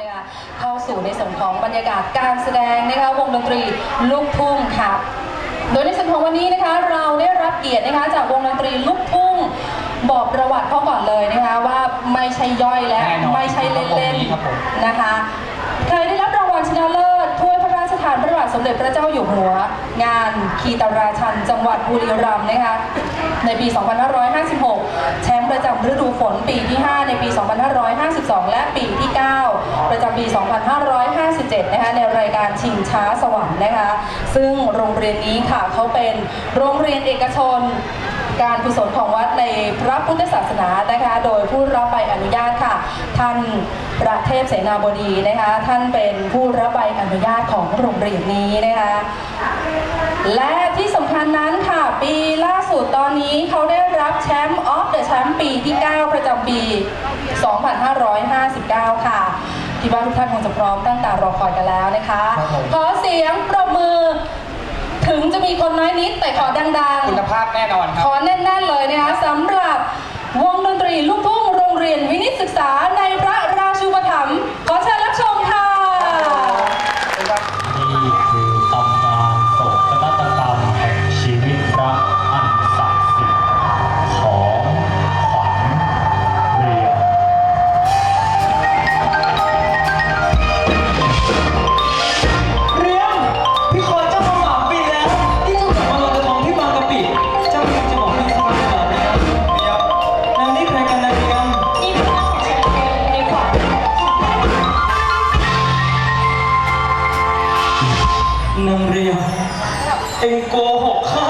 นะคะเข้าสู่ในส่วนของบรรยากาศการแสดงนะคะวงดนตรีลูกทุ่งค่ะโดยในส่วนของวันนี้นะคะเราได้รับเกียรตินะคะจากวงดนตรีลูกทุ่งบอกประวัติเขาก่อนเลยนะคะว่าไม่ใช่ย่อยและแน่นอนไม่ใช่เล่นครับผมๆนะคะเคยได้รับรางวัลชนะเลิศถ้วย พระรานพระบาทสมเด็จพระเจ้าอยู่หัว งานคีตราชัน จังหวัดบุรีรัมย์นะคะในปี 2556 แชมป์ประจำฤดูฝนปีที่ 5 ในปี 2552 และปีที่ 9 ประจำปี 2557 นะคะในรายการชิงช้าสวรรค์นะคะ ซึ่งโรงเรียนนี้ค่ะเขาเป็นโรงเรียนเอกชน การกุศลของวัดในพระพุทธศาสนานะคะ โดยผู้รับใบอนุญาตค่ะ ท่านประเทพเสนาบดีนะคะ ท่านเป็นผู้รับใบอนุญาตของโรงเรียนนี้นะคะ และที่สำคัญนั้นค่ะ ปีล่าสุดตอนนี้เขาได้รับแชมป์ออฟเดอะแชมป์ปีที่ 9 ประจำปี 2559 ค่ะที่บ้านทุกท่านคงจะพร้อมตั้งตารอคอยกันแล้วนะคะครับผมขอเสียงปรบมือ ถึงจะมีคนน้อยนิดแต่ขอดังๆคุณภาพแน่นอนคขรับอแน่นๆเลยนะคะสำหรับวงดนตรีลูกทุ่งโรงเรียนวินิตศึกษาในพระราชูปถัมภ์ เรียมเองโกหกข้า